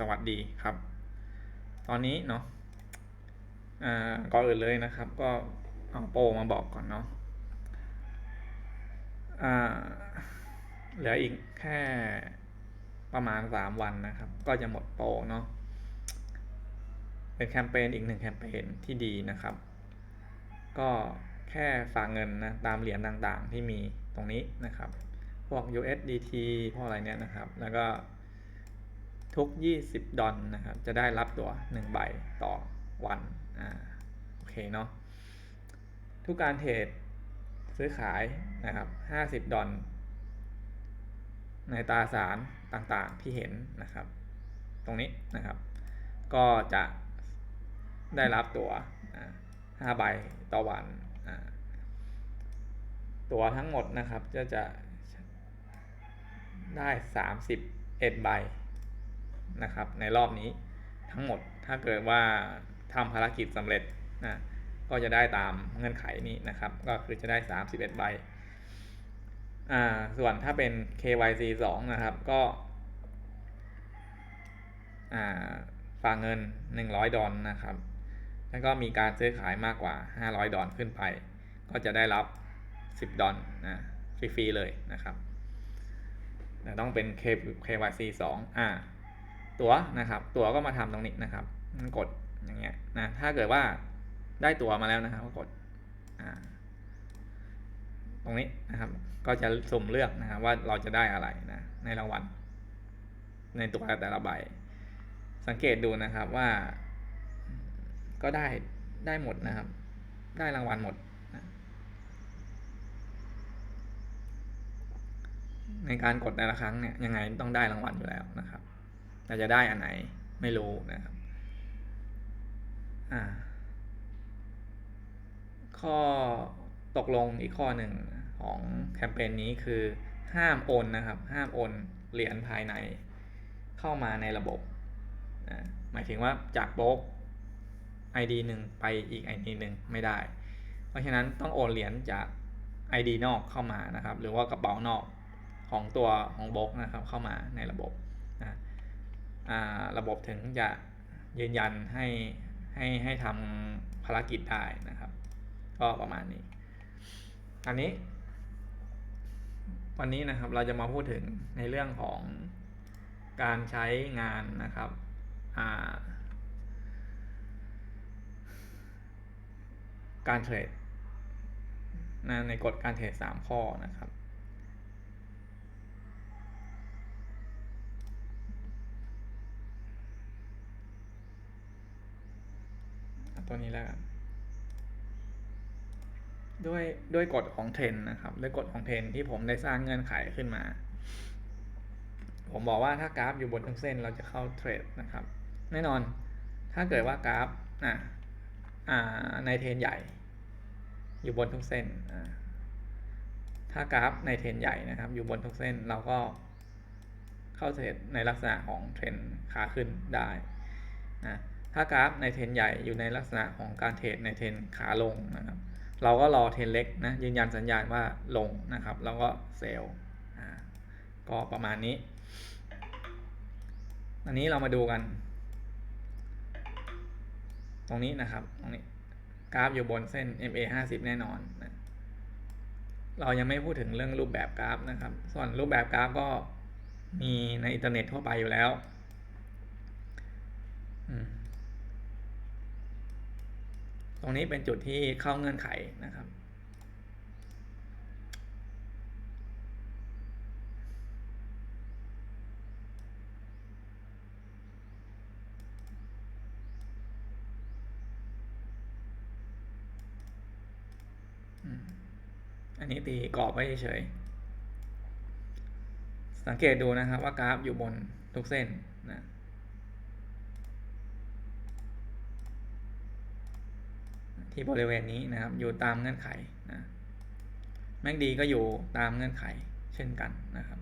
สวัสดีครับ ตอนนี้เนาะอ่าก่อนอื่นเลยนะครับ ก็เอาโปรมาบอกก่อนเนาะอ่าเหลืออีกแค่ประมาณสามวันนะครับ ก็จะหมดโปรเนาะเป็นแคมเปญอีกหนึ่งแคมเปญที่ดีนะครับ ก็แค่ฝากเงินนะตามเหรียญต่างๆที่มีตรงนี้นะครับ พวก USDT พวกอะไรเนี่ยนะครับ แล้วก็ ทุก 20 ดอลนะครับ จะได้รับตัว 1 ใบต่อวันอ่าโอเคเนาะทุกการเทรดซื้อขายนะครับ 50 ดอลในตราสารต่างๆที่เห็นนะครับ ตรงนี้นะครับ ก็จะได้รับตัวห้าใบต่อวัน ตัวทั้งหมดนะครับจะจะได้สามสิบเอ็ดใบ นะครับ ในรอบนี้ทั้งหมดถ้าเกิดว่าทำภารกิจสำเร็จนะก็จะได้ตามเงื่อนไขนี้นะครับ ก็คือจะได้ 31 ใบอ่าส่วนถ้าเป็น KYC 2 นะครับ ก็อ่าฝากเงิน 100 ดอลนะครับ แล้วก็มีการซื้อขายมากกว่า 500 ดอลขึ้นไป ก็จะได้รับ 10 ดอลนะฟรีๆเลยนะครับแต่ต้องเป็น K KYC 2อ่า ตัวนะครับ ตัวก็มาทำตรงนี้นะครับกดอย่างเงี้ยนะถ้าเกิดว่าได้ตัวมาแล้วนะครับก็กดตรงนี้นะครับ ก็จะสุ่มเลือกนะครับว่าเราจะได้อะไรนะในรางวัลในตัวแต่ละใบ สังเกตดูนะครับว่า ก็ได้ได้หมดนะครับ ได้รางวัลหมดนะในการกดแต่ละครั้งเนี่ยยังไงต้องได้รางวัลอยู่แล้วนะครับ แต่จะได้อันไหนไม่รู้นะครับข้อตกลงอีกข้อหนึ่งของแคมเปญนี้คือห้ามโอนนะครับ ห้ามโอนเหรียญภายในเข้ามาในระบบนะหมายถึงว่าจากโบล็อก ID หนึ่งไปอีก ID หนึ่งไม่ได้ เพราะฉะนั้นต้องโอนเหรียญจาก ID นอกเข้ามานะครับ หรือว่ากระเป๋านอกของตัวของบล็อกนะครับเข้ามาในระบบ ระบบถึงจะยืนยันให้ให้ให้ทำภารกิจได้นะครับ ก็ประมาณนี้ อันนี้ วันนี้นะครับเราจะมาพูดถึงในเรื่องของการใช้งานนะครับการเทรดในกฎการเทรด3ข้อนะครับ ตัวนี้แล้วกันด้วยด้วยกฎของเทรนนะครับ ด้วยกฎของเทรนที่ผมได้สร้างเงื่อนไขขึ้นมา ผมบอกว่าถ้ากราฟอยู่บนทั้งเส้นเราจะเข้าเทรดนะครับ แน่นอนถ้าเกิดว่ากราฟอ่าในเทรนใหญ่ อยู่บนทุกเส้นถ้ากราฟในเทรนใหญ่นะครับ อยู่บนทุกเส้นเราก็เข้าเทรดในลักษณะของเทรนขาขึ้นได้นะ ถ้ากราฟในเทรนใหญ่อยู่ในลักษณะของการเทรดในเทรนขาลงนะครับ เราก็รอเทรนเล็กนะยืนยันสัญญาณว่าลงนะครับแล้วก็เซลล์ก็ประมาณนี้ อันนี้เรามาดูกัน ตรงนี้นะครับตรงนี้กราฟอยู่บนเส้น MA 50 แน่นอนนะเรายังไม่พูดถึงเรื่องรูปแบบกราฟนะครับ ส่วนรูปแบบกราฟก็มีในอินเทอร์เน็ตทั่วไปอยู่แล้วต รงนี้เป็นจุดที่เข้าเงื่อนไขนะครับ อันนี้ตีกรอบไว้เฉย สังเกตดูนะครับว่ากราฟอยู่บนทุกเส้นนะ ที่บริเวณนี้นะครับ อยู่ตามเงื่อนไขนะแม็กดีก็อยู่ตามเงื่อนไขเช่นกันนะครับ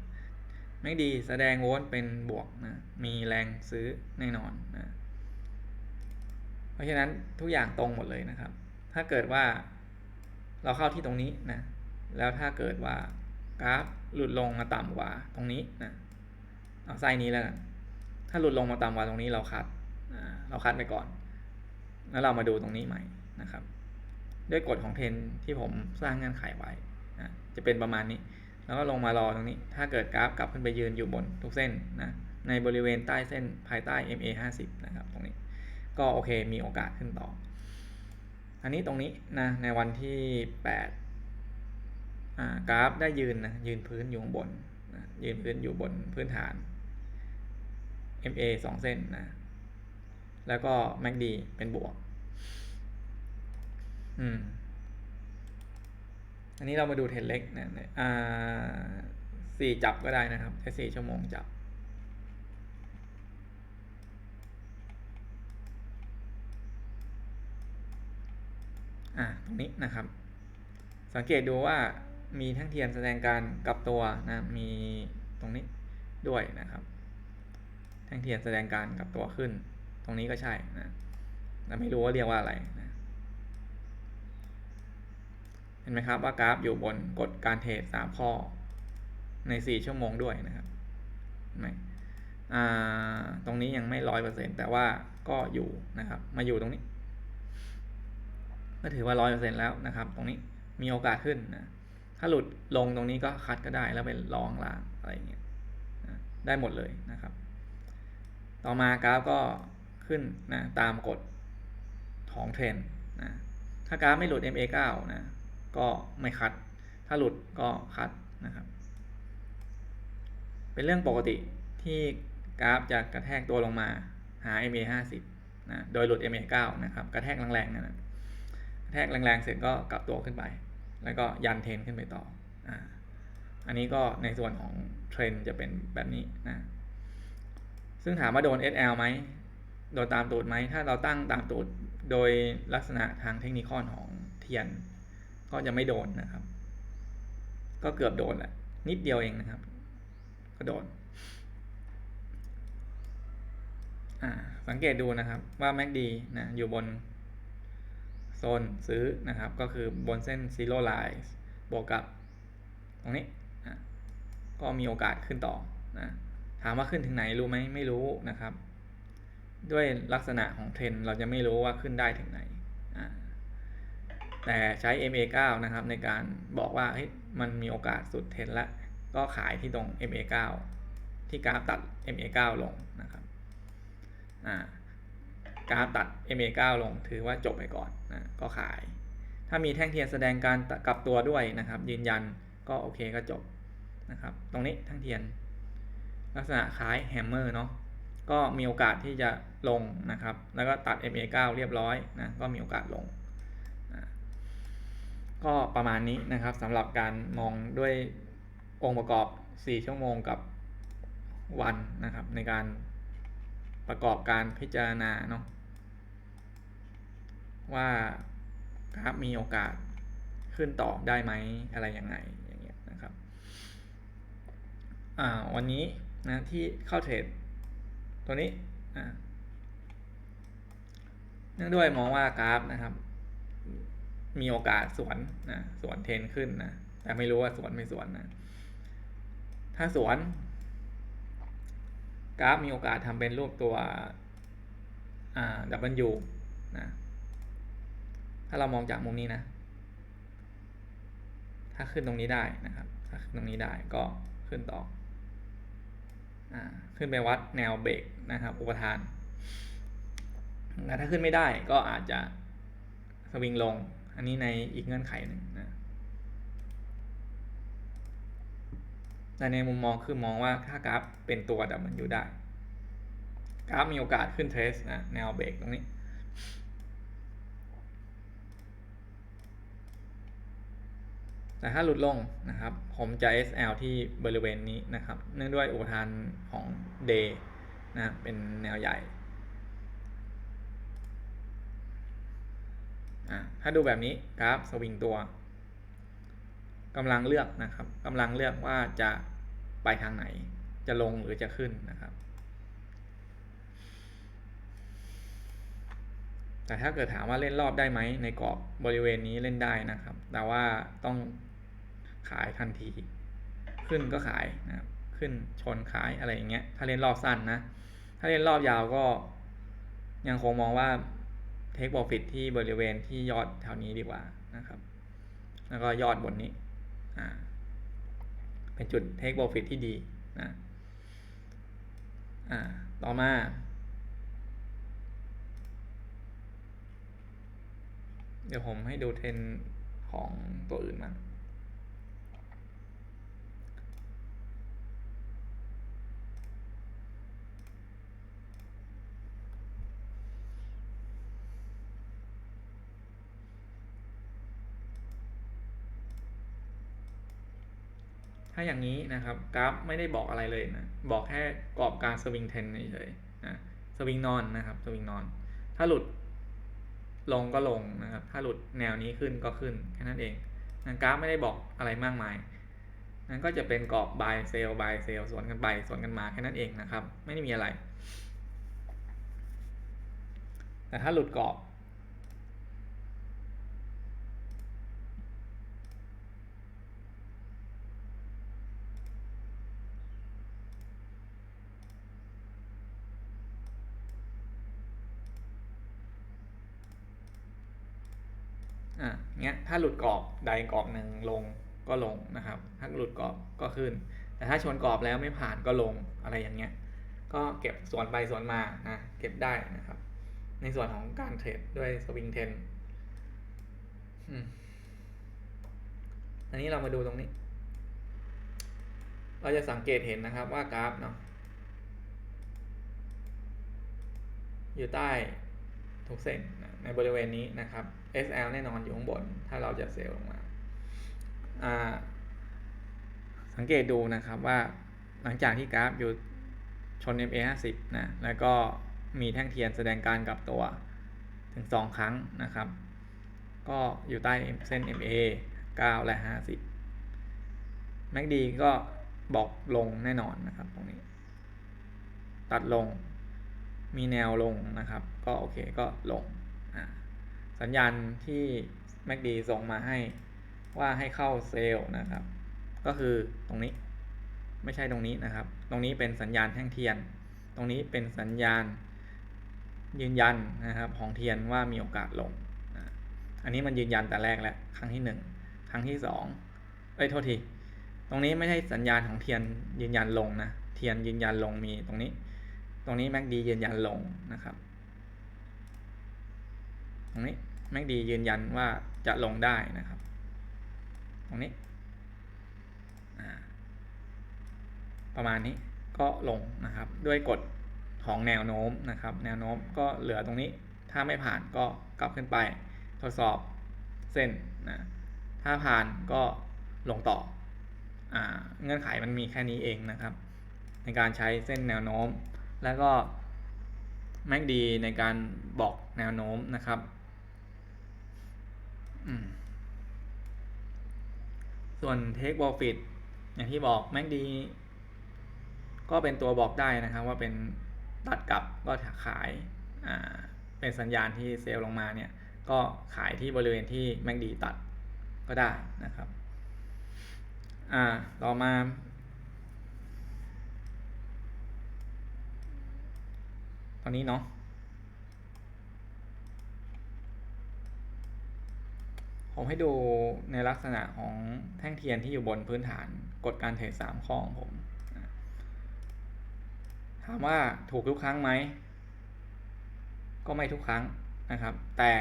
แม็กดีแสดงโวลต์เป็นบวกนะมีแรงซื้อแน่นอนนะเพราะฉะนั้นทุกอย่างตรงหมดเลยนะครับ ถ้าเกิดว่าเราเข้าที่ตรงนี้นะแล้วถ้าเกิดว่ากราฟหลุดลงมาต่ำกว่าตรงนี้นะเอาไส้นี้แล้วกันถ้าหลุดลงมาต่ำกว่าตรงนี้เราคัดเราคัดไปก่อน แล้วเรามาดูตรงนี้ใหม่ นะครับ ด้วยกฎของเทนที่ผมสร้างเงื่อนไขไว้นะจะเป็นประมาณนี้ แล้วก็ลงมารอตรงนี้ ถ้าเกิดกราฟกลับขึ้นไปยืนอยู่บนทุกเส้นนะในบริเวณใต้เส้นภายใต้ MA 50นะครับตรงนี้ ก็โอเคมีโอกาสขึ้นต่อ อันนี้ตรงนี้นะในวันที่8กราฟได้ยืนนะยืนพื้นอยู่ข้างบนนะยืนพื้นอยู่บนพื้นฐาน MA สองเส้นนะแล้วก็ MACD เป็นบวก อืม อันนี้เรามาดูเทนเล็กนะเนี่ยอ่าสี่จับก็ได้นะครับแค่สี่ชั่วโมงจับ อ่าตรงนี้นะครับ สังเกตดูว่ามีทั้งเทียนแสดงการกลับตัวนะ มีตรงนี้ด้วยนะครับแท่งเทียนแสดงการกลับตัวขึ้น ตรงนี้ก็ใช่นะแต่ไม่รู้ว่าเรียกว่าอะไรนะ เห็นไหมครับว่ากราฟอยู่บนกฎการเทรดสามข้อ ในสี่ชั่วโมงด้วยนะครับไม่ตรงนี้ยังไม่ร้อยเปอร์เซ็นแต่ว่าก็อยู่นะครับ มาอยู่ตรงนี้ ก็ถือว่าร้อยเปอร์เซ็นแล้วนะครับ ตรงนี้มีโอกาสขึ้นนะถ้าหลุดลงตรงนี้ก็คัดก็ได้แล้วเป็นรองล่างอะไรอย่างเงี้ยได้หมดเลยนะครับ ต่อมากราฟก็ขึ้นนะตามกฎของเทรนนะถ้ากราฟไม่หลุด MA9 นะ ก็ไม่คัด ถ้าหลุดก็คัดนะครับ เป็นเรื่องปกติที่กราฟจะกระแทกตัวลงมาหา MA50 นะโดยหลุด MA9 นะครับ กระแทกแรงๆนั่นะกระแทกแรงๆ เสร็จก็กลับตัวขึ้นไป แล้วก็ยันเทรนขึ้นไปต่ออ่าอันนี้ก็ในส่วนของเทรนจะเป็นแบบนี้นะ ซึ่งถามว่าโดน SL ไหม โดนตามตูดไหม ถ้าเราตั้งตามตูดโดยลักษณะทางเทคนิคอนของเทียน ก็จะไม่โดนนะครับ ก็เกือบโดนแหละนิดเดียวเองนะครับ ก็โดนสังเกตดูนะครับว่า MACD นะอยู่บนโซนซื้อนะครับ ก็คือบนเส้น zero line บวกกับตรงนี้นะก็มีโอกาสขึ้นต่อนะถามว่าขึ้นถึงไหนรู้ไหมไม่รู้นะครับ ด้วยลักษณะของเทรนเราจะไม่รู้ว่าขึ้นได้ถึงไหน แต่ใช้ MA9 นะครับในการบอกว่าเฮ้ยมันมีโอกาสสุดเทรนแล้วก็ขายที่ตรง MA9 ที่กราฟตัด MA9 ลงนะครับอ่ากราฟตัด MA9 ลงถือว่าจบไปก่อนนะก็ขาย ถ้ามีแท่งเทียนแสดงการกลับตัวด้วยนะครับ ยืนยันก็โอเคก็จบนะครับ ตรงนี้แท่งเทียน ลักษณะคล้ายแฮมเมอร์เนาะก็มีโอกาสที่จะลงนะครับ แล้วก็ตัด MA9 เรียบร้อยนะก็มีโอกาสลง ก็ประมาณนี้นะครับสำหรับการมองด้วยองค์ประกอบ 4 ชั่วโมงกับวันนะครับ ในการประกอบการพิจารณาเนาะว่ากราฟมีโอกาสขึ้นต่อได้ไหมอะไรยังไงอย่างเงี้ยนะครับอ่าวันนี้นะที่เข้าเทรดตัวนี้เนื่องด้วยมองว่ากราฟนะครับ มีโอกาสสวนนะสวนเทนขึ้นนะแต่ไม่รู้ว่าสวนไม่สวนนะ ถ้าสวน กราฟมีโอกาสทำเป็นรูปตัวอ่า W นะถ้าเรามองจากมุมนี้นะ ถ้าขึ้นตรงนี้ได้นะครับ ถ้าขึ้นตรงนี้ได้ก็ขึ้นต่ออ่าขึ้นไปวัดแนวเบรกนะครับ อุปทานถ้าขึ้นไม่ได้ก็อาจจะสวิงลง อันนี้ในอีกเงื่อนไขหนึ่งนะแต่ในมุมมองคือมองว่าถ้ากราฟเป็นตัวดับมันอยู่ได้ กราฟมีโอกาสขึ้นเทสนะแนวเบรกตรงนี้ แต่ถ้าหลุดลงนะครับ ผมจะ SL ที่บริเวณนี้นะครับ เนื่องด้วยอุปทานของ day นะเป็นแนวใหญ่ อ่า ถ้าดูแบบนี้กราฟสวิงตัวกำลังเลือกนะครับกำลังเลือกว่าจะไปทางไหน จะลงหรือจะขึ้นนะครับ แต่ถ้าเกิดถามว่าเล่นรอบได้ไหมในกรอบบริเวณนี้เล่นได้นะครับ แต่ว่าต้องขายทันที ขึ้นก็ขายนะครับขึ้นชนขายอะไรอย่างเงี้ย ถ้าเล่นรอบสั้นนะ ถ้าเล่นรอบยาวก็ยังคงมองว่า เทคโปรฟิตที่บริเวณที่ยอดแถวนี้ดีกว่านะครับ แล้วก็ยอดบนนี้อ่าเป็นจุดเทคโปรฟิตที่ดีนะอ่าต่อมาเดี๋ยวผมให้ดูเทรนของตัวอื่นมาาอย่างนี้นะครับกราฟไม่ได้บอกอะไรเลยนะบอกแค่กรอบการสวิงเทนเฉยๆนะสวิงนอนนะครับสวิงนอน ถ้าหลุดลงก็ลงนะครับ ถ้าหลุดแนวนี้ขึ้นก็ขึ้นแค่นั้นเองนะกราฟไม่ได้บอกอะไรมากมายนั้นก็จะเป็นกรอบบายเซลบายเซลสวนกันไปสวนกันมาแค่นั้นเองนะครับ ไม่ได้มีอะไร แต่ถ้าหลุดกรอบ อะ เงี้ยถ้าหลุดกรอบใดกรอบหนึ่งลงก็ลงนะครับ ถ้าหลุดกรอบก็ขึ้น แต่ถ้าชนกรอบแล้วไม่ผ่านก็ลงอะไรอย่างเงี้ย ก็เก็บส่วนไปส่วนมานะเก็บได้นะครับ ในส่วนของการเทรดด้วยสวิงเทนอันนี้เรามาดูตรงนี้ เราจะสังเกตเห็นนะครับว่ากราฟเนาะอยู่ใต้ ทุกเส้นในบริเวณนี้นะครับ SL แน่นอนอยู่ข้างบน ถ้าเราจะเซลล์ลงมาสังเกตดูนะครับว่าหลังจากที่กราฟอยู่ชน MA 50นะแล้วก็มีแท่งเทียนแสดงการกลับตัวถึง 2 ครั้งนะครับ ก็อยู่ใต้เส้น MA 9 และ 50 MACD ก็บอกลงแน่นอนนะครับตรงนี้ ตัดลง มีแนวลงนะครับ ก็โอเคก็ลง สัญญาณที่ MACD ส่งมาให้ว่าให้เข้าเซลล์นะครับ ก็คือตรงนี้ไม่ใช่ตรงนี้นะครับ ตรงนี้เป็นสัญญาณแท่งเทียน ตรงนี้เป็นสัญญาณยืนยันนะครับของเทียนว่ามีโอกาสลง อันนี้มันยืนยันแต่แรกแล้วครั้งที่หนึ่งครั้งที่สองเอ้ยโทษที ตรงนี้ไม่ใช่สัญญาณของเทียนยืนยันลงนะ เทียนยืนยันลงมีตรงนี้ ตรงนี้ MACD ยืนยันลงนะครับ ตรงนี้ MACD ยืนยันว่าจะลงได้นะครับ ตรงนี้ ประมาณนี้ก็ลงนะครับ ด้วยกฎของแนวโน้มนะครับ แนวโน้มก็เหลือตรงนี้ ถ้าไม่ผ่านก็กลับขึ้นไป ทดสอบเส้นนะ ถ้าผ่านก็ลงต่ออเงื่อนไขมันมีแค่นี้เองนะครับ ในการใช้เส้นแนวโน้ม แล้วก็แม็กดีในการบอกแนวโน้มนะครับส่วน Take Profit อย่างที่บอก MACD ก็เป็นตัวบอกได้นะครับว่าเป็นตัดกลับก็ขายเป็นสัญญาณที่เซลล์ลงมาเนี่ย ก็ขายที่บริเวณที่ MACD ตัดก็ได้นะครับ อ่า ต่อมา ตอนนี้เนาะผมให้ดูในลักษณะของแท่งเทียนที่อยู่บนพื้นฐานกฎการเทรดสามข้อของผม ถามว่าถูกทุกครั้งไหม ก็ไม่ทุกครั้งนะครับ แต่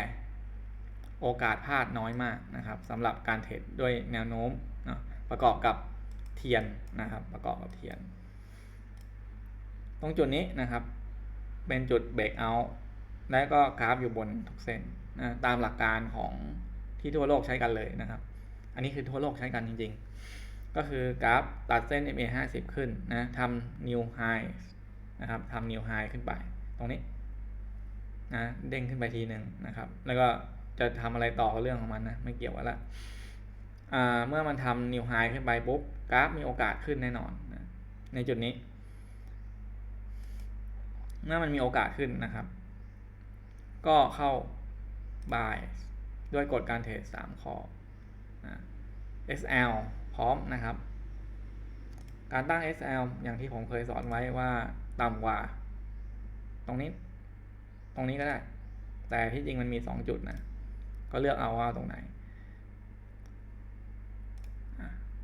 โอกาสพลาดน้อยมากนะครับสำหรับการเทรดด้วยแนวโน้มนะประกอบกับเทียนนะครับ ประกอบกับเทียน ตรงจุดนี้นะครับ เป็นจุดเบรกเอาท์และก็กราฟอยู่บนทุกเส้นนะตามหลักการของที่ทั่วโลกใช้กันเลยนะครับ อันนี้คือทั่วโลกใช้กันจริง ๆ ก็คือกราฟตัดเส้น MA 50 ขึ้นนะทำ new high นะครับทำ new high ขึ้นไป ตรงนี้นะเด้งขึ้นไปทีหนึ่งนะครับ แล้วก็จะทำอะไรต่อเรื่องของมันนะไม่เกี่ยวกันละเมื่อมันทำ new high ขึ้นไปปุ๊บกราฟมีโอกาสขึ้นแน่นอนนะในจุดนี้ เมื่อมันมีโอกาสขึ้นนะครับ ก็เข้า buy ด้วยกฎการเทรด3ข้อ SL พร้อมนะครับ การตั้ง SL อย่างที่ผมเคยสอนไว้ว่าต่ำกว่า ตรงนี้ ตรงนี้ก็ได้ แต่ที่จริงมันมีสองจุดนะ ก็เลือกเอาว่าตรงไหน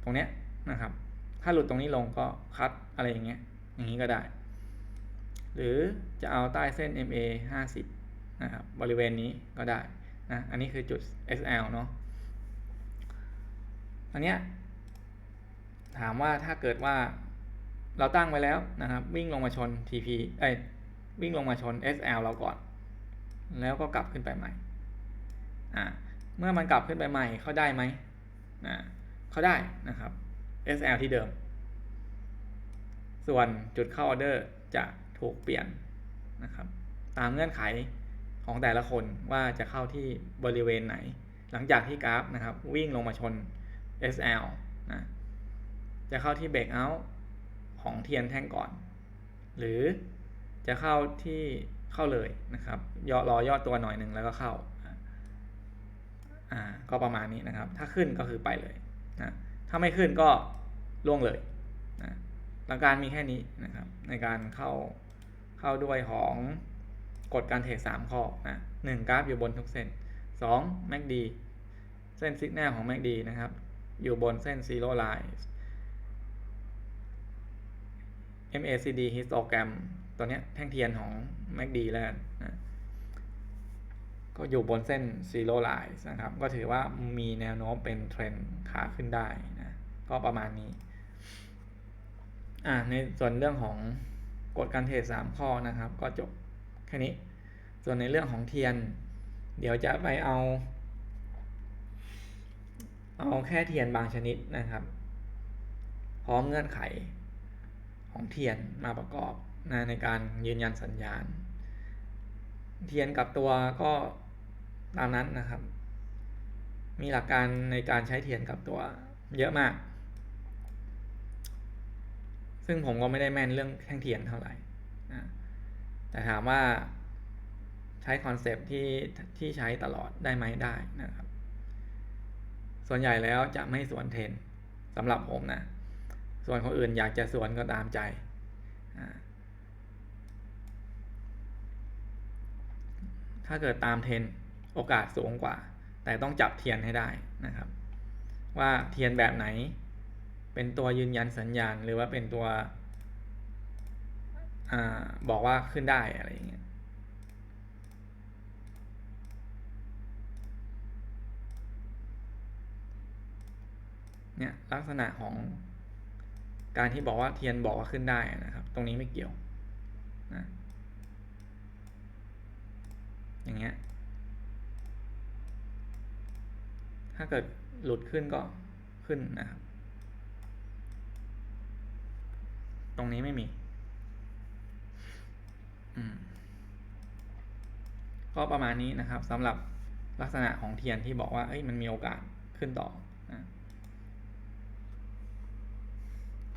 ตรงเนี้ยนะครับ ถ้าหลุดตรงนี้ลงก็คัดอะไรอย่างเงี้ย อย่างนี้ก็ได้ หรือจะเอาใต้เส้น MA 50นะครับบริเวณนี้ก็ได้นะอันนี้คือจุด SL เนาะอันเนี้ยถามว่าถ้าเกิดว่าเราตั้งไว้แล้วนะครับ วิ่งลงมาชน TP เอ้ยวิ่งลงมาชน SL เราก่อน แล้วก็กลับขึ้นไปใหม่อ่าเมื่อมันกลับขึ้นไปใหม่เขาได้ไหมอ่าเขาได้นะครับ SL ที่เดิม ส่วนจุดเข้าออเดอร์จะ ถูกเปลี่ยนนะครับ ตามเงื่อนไขของแต่ละคนว่าจะเข้าที่บริเวณไหน หลังจากที่กราฟนะครับ วิ่งลงมาชน SL นะจะเข้าที่เบรกเอาท์ของเทียนแท่งก่อน หรือจะเข้าที่เข้าเลยนะครับย่อรอย่อตัวหน่อยหนึ่งแล้วก็เข้าอ่าก็ประมาณนี้นะครับ ถ้าขึ้นก็คือไปเลยนะถ้าไม่ขึ้นก็ล่วงเลยนะหลักการมีแค่นี้นะครับ ในการเข้า เข้าด้วยของกฎการเทรดสามข้อนะหนึ่งกราฟอยู่บนทุกเส้นสอง MACD เส้นซิกแนลของ MACD นะครับ อยู่บนเส้น zero line MACD histogram ตัวนี้แท่งเทียนของ MACD แล้วกันนะก็อยู่บนเส้น zero line นะครับ ก็ถือว่ามีแนวโน้มเป็นเทรนขาขึ้นได้นะ ก็ประมาณนี้ อ่าในส่วนเรื่องของ กฎการเทรดสามข้อนะครับ ก็จบแค่นี้ ส่วนในเรื่องของเทียน เดี๋ยวจะไปเอา เอาแค่เทียนบางชนิดนะครับ พร้อมเงื่อนไขของเทียนมาประกอบนะในการยืนยันสัญญาณ เทียนกับตัวก็ตามนั้นนะครับ มีหลักการในการใช้เทียนกับตัวเยอะมาก ซึ่งผมก็ไม่ได้แม่นเรื่องแท่งเทียนเท่าไหร่นะแต่ถามว่าใช้คอนเซปที่ที่ใช้ตลอดได้ไหมได้นะครับ ส่วนใหญ่แล้วจะไม่สวนเทนสำหรับผมนะ ส่วนคนอื่นอยากจะสวนก็ตามใจถ้าเกิดตามเทนโอกาสสูงกว่า แต่ต้องจับเทียนให้ได้นะครับ ว่าเทียนแบบไหน เป็นตัวยืนยันสัญญาณ หรือว่าเป็นตัวอบอกว่าขึ้นได้อะไรอย่างเงี้ยเนี่ยลักษณะของการที่บอกว่าเทียนบอกว่าขึ้นได้นะครับ ตรงนี้ไม่เกี่ยวนะอย่างเงี้ยถ้าเกิดหลุดขึ้นก็ขึ้นนะครับ ตรงนี้ไม่มี ก็ประมาณนี้นะครับสำหรับลักษณะของเทียนที่บอกว่าเอ้ยมันมีโอกาสขึ้นต่อนะ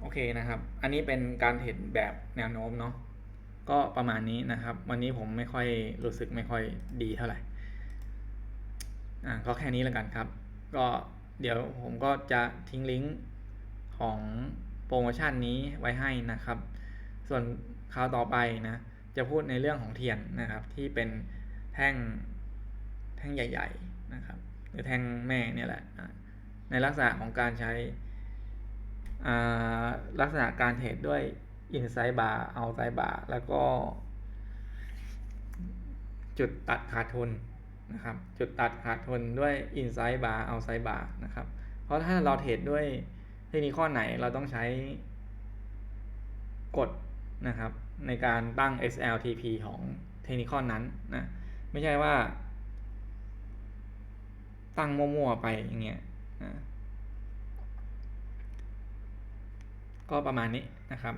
โอเคนะครับ อันนี้เป็นการเห็นแบบแนวโน้มเนาะก็ประมาณนี้นะครับ วันนี้ผมไม่ค่อยรู้สึกไม่ค่อยดีเท่าไหร่อ่าก็แค่นี้แล้วกันครับ ก็เดี๋ยวผมก็จะทิ้งลิงก์ของ รโมชั่นนี้ไว้ให้นะครับ ส่วนคราวต่อไปนะจะพูดในเรื่องของเทียนนะครับที่เป็นแท่งแท่งใหญ่ๆนะครับหรือแท่งแม่เนี่ยแหละในลักษณะของการใช้ลักษณะการเทรดด้วย inside bar outside bar แล้วก็ จุดตัดขาดทุนนะครับ จุดตัดขาดทุนด้วย inside bar outside bar นะครับ เพราะถ้าเราเทรดด้วย ทคนิคข้อไหนเราต้องใช้กฎนะครับ ในการตั้ง SLTP ของเทคนิคนั้นนะไม่ใช่ว่า ตั้งมั่วๆไปอย่างเงี้ยนะก็ประมาณนี้นะครับ